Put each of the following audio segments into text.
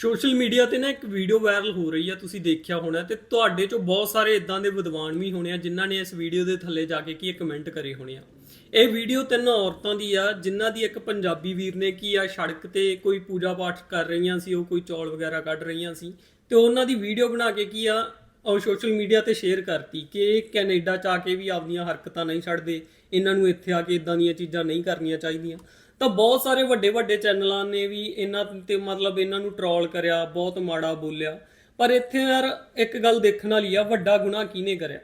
Social media ਤੇ ਨਾ ਇੱਕ ਵੀਡੀਓ ਵਾਇਰਲ ਹੋ ਰਹੀ ਆ, ਤੁਸੀਂ ਦੇਖਿਆ ਹੋਣਾ ਤੇ ਤੁਹਾਡੇ ਚੋਂ ਬਹੁਤ ਸਾਰੇ ਇਦਾਂ ਦੇ ਵਿਦਵਾਨ ਵੀ ਹੋਣੇ ਆ, ਜਿਨ੍ਹਾਂ ਨੇ ਇਸ ਵੀਡੀਓ ਦੇ ਥੱਲੇ ਜਾ ਕੇ ਕੀ ਇਹ ਕਮੈਂਟ ਕਰੇ ਹੋਣੇ ਆ। ਇਹ ਵੀਡੀਓ ਤਿੰਨ ਔਰਤਾਂ ਦੀ ਆ, ਜਿਨ੍ਹਾਂ ਦੀ ਇੱਕ ਪੰਜਾਬੀ ਵੀਰ ਨੇ ਕੀ ਆ, ਸੜਕ ਤੇ ਕੋਈ ਪੂਜਾ ਪਾਠ ਕਰ ਰਹੀਆਂ ਸੀ, ਉਹ ਕੋਈ ਚੌਲ ਵਗੈਰਾ ਕੱਢ ਰਹੀਆਂ ਸੀ ਤੇ ਉਹਨਾਂ ਦੀ ਵੀਡੀਓ ਬਣਾ ਕੇ ਕੀ ਆ, ਉਹ ਸੋਸ਼ਲ ਮੀਡੀਆ ਤੇ ਸ਼ੇਅਰ ਕਰਤੀ ਕਿ ਇਹ ਕੈਨੇਡਾ ਚ ਆ ਕੇ ਵੀ ਆਪਦੀਆਂ ਹਰਕਤਾਂ ਨਹੀਂ ਛੱਡਦੇ, ਇਹਨਾਂ ਨੂੰ ਇੱਥੇ ਆ ਕੇ ਇਦਾਂ ਦੀਆਂ ਚੀਜ਼ਾਂ ਨਹੀਂ ਕਰਨੀਆਂ ਚਾਹੀਦੀਆਂ। ਤਾਂ ਬਹੁਤ ਸਾਰੇ ਵੱਡੇ ਵੱਡੇ ਚੈਨਲਾਂ ਨੇ ਵੀ ਇਹਨਾਂ ਤੇ ਮਤਲਬ ਇਹਨਾਂ ਨੂੰ ਟਰੋਲ ਕਰਿਆ ਬਹੁਤ ਮਾੜਾ ਬੋਲਿਆ। ਪਰ ਇੱਥੇ ਯਾਰ ਇੱਕ ਗੱਲ ਦੇਖਣ ਵਾਲੀ ਆ ਵੱਡਾ ਗੁਨਾਹ ਕਿਹਨੇ ਕਰਿਆ?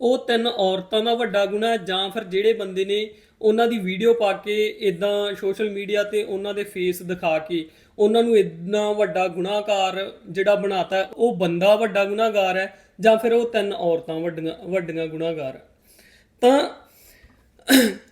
ਉਹ ਤਿੰਨ ਔਰਤਾਂ ਦਾ ਵੱਡਾ ਗੁਨਾਹ ਜਾਂ ਫਿਰ ਜਿਹੜੇ ਬੰਦੇ ਨੇ ਉਹਨਾਂ ਦੀ ਵੀਡੀਓ ਪਾ ਕੇ ਇਦਾਂ ਸੋਸ਼ਲ ਮੀਡੀਆ ਤੇ ਉਹਨਾਂ ਦੇ ਫੇਸ ਦਿਖਾ ਕੇ ਉਹਨਾਂ ਨੂੰ ਇਦਾਂ ਵੱਡਾ ਗੁਨਾਹਕਾਰ ਜਿਹੜਾ ਬਣਾਤਾ ਹੈ, ਉਹ ਬੰਦਾ ਵੱਡਾ ਗੁਨਾਹਗਾਰ ਹੈ ਜਾਂ ਫਿਰ ਉਹ ਤਿੰਨ ਔਰਤਾਂ ਵੱਡੀਆਂ ਵੱਡੀਆਂ ਗੁਨਾਹਗਾਰ ਤਾਂ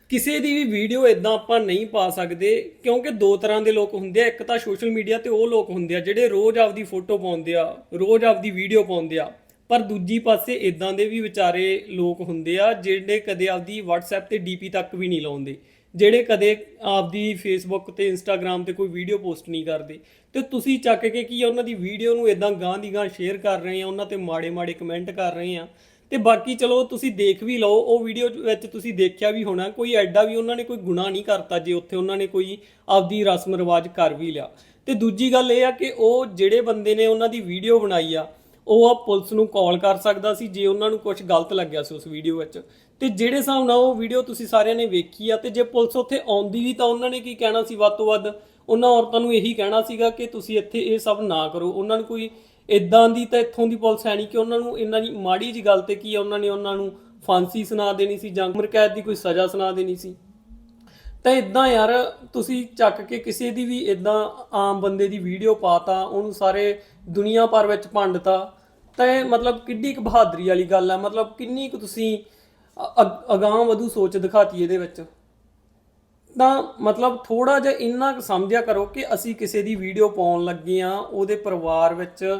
ਕਿਸੇ ਦੀ ਵੀ ਵੀਡੀਓ ਇਦਾਂ ਆਪਾਂ ਨਹੀਂ ਪਾ ਸਕਦੇ, ਕਿਉਂਕਿ ਦੋ ਤਰ੍ਹਾਂ ਦੇ ਲੋਕ ਹੁੰਦੇ ਆ, ਇੱਕ ਤਾਂ ਸੋਸ਼ਲ ਮੀਡੀਆ ਤੇ ਉਹ ਲੋਕ ਹੁੰਦੇ ਆ, ਜਿਹੜੇ ਰੋਜ਼ ਆਪਦੀ ਫੋਟੋ ਪਾਉਂਦੇ ਆ, ਰੋਜ਼ ਆਪਦੀ ਵੀਡੀਓ ਪਾਉਂਦੇ ਆ, ਪਰ ਦੂਜੀ ਪਾਸੇ ਇਦਾਂ ਦੇ ਵੀ ਵਿਚਾਰੇ ਲੋਕ ਹੁੰਦੇ ਆ, ਜਿਹੜੇ ਕਦੇ ਆਪਦੀ WhatsApp ਤੇ DP ਤੱਕ ਵੀ ਨਹੀਂ ਲਾਉਂਦੇ, ਜਿਹੜੇ ਕਦੇ ਆਪਦੀ Facebook ਤੇ Instagram ਤੇ ਕੋਈ ਵੀਡੀਓ ਪੋਸਟ ਨਹੀਂ ਕਰਦੇ, ਤੇ ਤੁਸੀਂ ਚੱਕ ਕੇ ਕੀ ਆ, ਉਹਨਾਂ ਦੀ ਵੀਡੀਓ ਨੂੰ ਇਦਾਂ ਗਾਂ ਦੀ ਗਾਂ ਸ਼ੇਅਰ ਕਰ ਰਹੇ ਆ, ਉਹਨਾਂ ਤੇ ਮਾੜੇ ਮਾੜੇ ਕਮੈਂਟ ਕਰ ਰਹੇ ਆ ਤੇ ਬਾਕੀ ਚਲੋ ਤੁਸੀਂ ਦੇਖ ਵੀ ਲਓ, ਉਹ ਵੀਡੀਓ ਵਿੱਚ ਤੁਸੀਂ ਦੇਖਿਆ ਵੀ ਹੋਣਾ, ਕੋਈ ਐਡਾ ਵੀ ਉਹਨਾਂ ਨੇ ਕੋਈ ਗੁਨਾਹ ਨਹੀਂ ਕਰਤਾ ਜੇ ਉੱਥੇ ਉਹਨਾਂ ਨੇ ਕੋਈ ਆਪਦੀ ਰਸਮ ਰਿਵਾਜ ਕਰ ਵੀ ਲਿਆ। ਤੇ ਦੂਜੀ ਗੱਲ ਇਹ ਆ ਕਿ ਉਹ ਜਿਹੜੇ ਬੰਦੇ ਨੇ ਉਹਨਾਂ ਦੀ ਵੀਡੀਓ ਬਣਾਈ ਆ, ਉਹ ਆ ਪੁਲਿਸ ਨੂੰ ਕਾਲ ਕਰ ਸਕਦਾ ਸੀ ਜੇ ਉਹਨਾਂ ਨੂੰ ਕੁਝ ਗਲਤ ਲੱਗਿਆ ਸੀ ਉਸ ਵੀਡੀਓ ਵਿੱਚ। ਤੇ ਜਿਹੜੇ ਹਿਸਾਬ ਨਾਲ ਉਹ ਵੀਡੀਓ ਤੁਸੀਂ ਸਾਰਿਆਂ ਨੇ ਵੇਖੀ ਆ, ਤੇ ਜੇ ਪੁਲਿਸ ਉੱਥੇ ਆਉਂਦੀ ਵੀ ਤਾਂ ਉਹਨਾਂ ਨੇ ਕੀ ਕਹਿਣਾ ਸੀ ਵੱਧ ਤੋਂ ਵੱਧ? ਉਹਨਾਂ ਔਰਤਾਂ ਨੂੰ ਇਹੀ ਕਹਿਣਾ ਸੀਗਾ ਕਿ ਤੁਸੀਂ ਇੱਥੇ ਇਹ ਸਭ ਨਾ ਕਰੋ। ਉਹਨਾਂ ਨੂੰ ਕੋਈ ਇਦਾਂ ਦੀ ਤਾਂ ਇੱਥੋਂ ਦੀ ਪੁਲਿਸ ਹੈ ਨਹੀਂ ਕਿ ਉਹਨਾਂ ਨੂੰ ਇਹਨਾਂ ਦੀ ਮਾੜੀ ਜੀ ਗੱਲ ਤੇ ਕੀ ਆ, ਉਹਨਾਂ ਨੇ ਉਹਨਾਂ ਨੂੰ ਫਾਂਸੀ ਸੁਣਾ ਦੇਣੀ ਸੀ ਜਾਂ ਉਮਰ ਕੈਦ ਦੀ ਕੋਈ ਸਜ਼ਾ ਸੁਣਾ ਦੇਣੀ ਸੀ। ਤਾਂ ਇਦਾਂ ਯਾਰ, ਤੁਸੀਂ ਚੱਕ ਕੇ ਕਿਸੇ ਦੀ ਵੀ ਇਦਾਂ ਆਮ ਬੰਦੇ ਦੀ ਵੀਡੀਓ ਪਾਤਾ, ਉਹਨੂੰ ਸਾਰੇ ਦੁਨੀਆ ਭਰ ਵਿੱਚ ਭੰਡਤਾ, ਤਾਂ ਇਹ ਮਤਲਬ ਕਿੱਡੀ ਕੁ ਬਹਾਦਰੀ ਵਾਲੀ ਗੱਲ ਹੈ ਮਤਲਬ ਕਿੰਨੀ ਕੁ ਤੁਸੀਂ ਅ- ਅ- ਅਗਾਂਹ ਵਧੂ ਸੋਚ ਦਿਖਾਤੀ ਇਹਦੇ ਵਿੱਚ। ਤਾਂ ਮਤਲਬ ਥੋੜਾ ਜਿਹਾ ਇੰਨਾ ਕੁ ਸਮਝਿਆ ਕਰੋ ਕਿ ਅਸੀਂ ਕਿਸੇ ਦੀ ਵੀਡੀਓ ਪਾਉਣ ਲੱਗੇ ਆ ਉਹਦੇ ਪਰਿਵਾਰ ਵਿੱਚ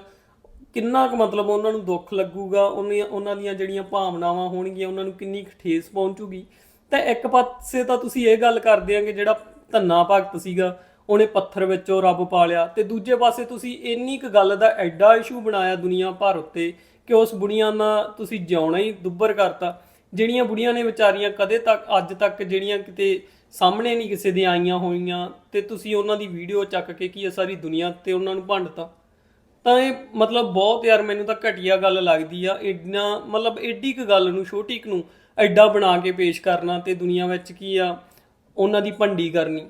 ਕਿੰਨਾ ਕੁ ਮਤਲਬ ਉਹਨਾਂ ਨੂੰ ਦੁੱਖ ਲੱਗੂਗਾ ਉਹਨੀਆਂ ਉਹਨਾਂ ਦੀਆਂ ਜਿਹੜੀਆਂ ਭਾਵਨਾਵਾਂ ਹੋਣਗੀਆਂ, ਉਹਨਾਂ ਨੂੰ ਕਿੰਨੀ ਕੁ ਠੇਸ ਪਹੁੰਚੂਗੀ। ਤਾਂ ਇੱਕ ਪਾਸੇ ਤਾਂ ਤੁਸੀਂ ਇਹ ਗੱਲ ਕਰਦੇ ਆ ਕਿ ਜਿਹੜਾ ਧੰਨਾ ਭਗਤ ਸੀਗਾ, ਉਹਨੇ ਪੱਥਰ ਵਿੱਚੋਂ ਰੱਬ ਪਾਲਿਆ, ਤੇ ਦੂਜੇ ਪਾਸੇ ਤੁਸੀਂ ਇੰਨੀ ਕੁ ਗੱਲ ਦਾ ਐਡਾ ਇਸ਼ੂ ਬਣਾਇਆ ਦੁਨੀਆ ਭਰ ਉੱਤੇ ਕਿ ਉਸ ਬੁੜੀਆਂ ਨਾਲ ਤੁਸੀਂ ਜਿਉਣਾ ਹੀ ਦੁੱਬਰ ਕਰਤਾ। ਜਿਹੜੀਆਂ ਬੁੜੀਆਂ ਨੇ ਵਿਚਾਰੀਆਂ ਕਦੇ ਤੱਕ, ਅੱਜ ਤੱਕ ਜਿਹੜੀਆਂ ਕਿਤੇ ਸਾਹਮਣੇ ਨਹੀਂ ਕਿਸੇ ਦੇ ਆਈਆਂ ਹੋਈਆਂ ਤੇ ਤੁਸੀਂ ਉਹਨਾਂ ਦੀ ਵੀਡੀਓ ਚੱਕ ਕੇ ਕੀ ਆ ਸਾਰੀ ਦੁਨੀਆ ਤੇ ਉਹਨਾਂ ਨੂੰ ਭੰਡਤਾ? ਤਾਂ ਇਹ ਮਤਲਬ ਬਹੁਤ ਯਾਰ, ਮੈਨੂੰ ਤਾਂ ਘਟੀਆ ਗੱਲ ਲੱਗਦੀ ਆ, ਇੰਨਾ ਮਤਲਬ ਐਡੀ ਕੁ ਗੱਲ ਨੂੰ, ਛੋਟੀ ਕੁ ਨੂੰ ਐਡਾ ਬਣਾ ਕੇ ਪੇਸ਼ ਕਰਨਾ ਤੇ ਦੁਨੀਆ ਵਿੱਚ ਕੀ ਆ, ਉਹਨਾਂ ਦੀ ਭੰਡੀ ਕਰਨੀ।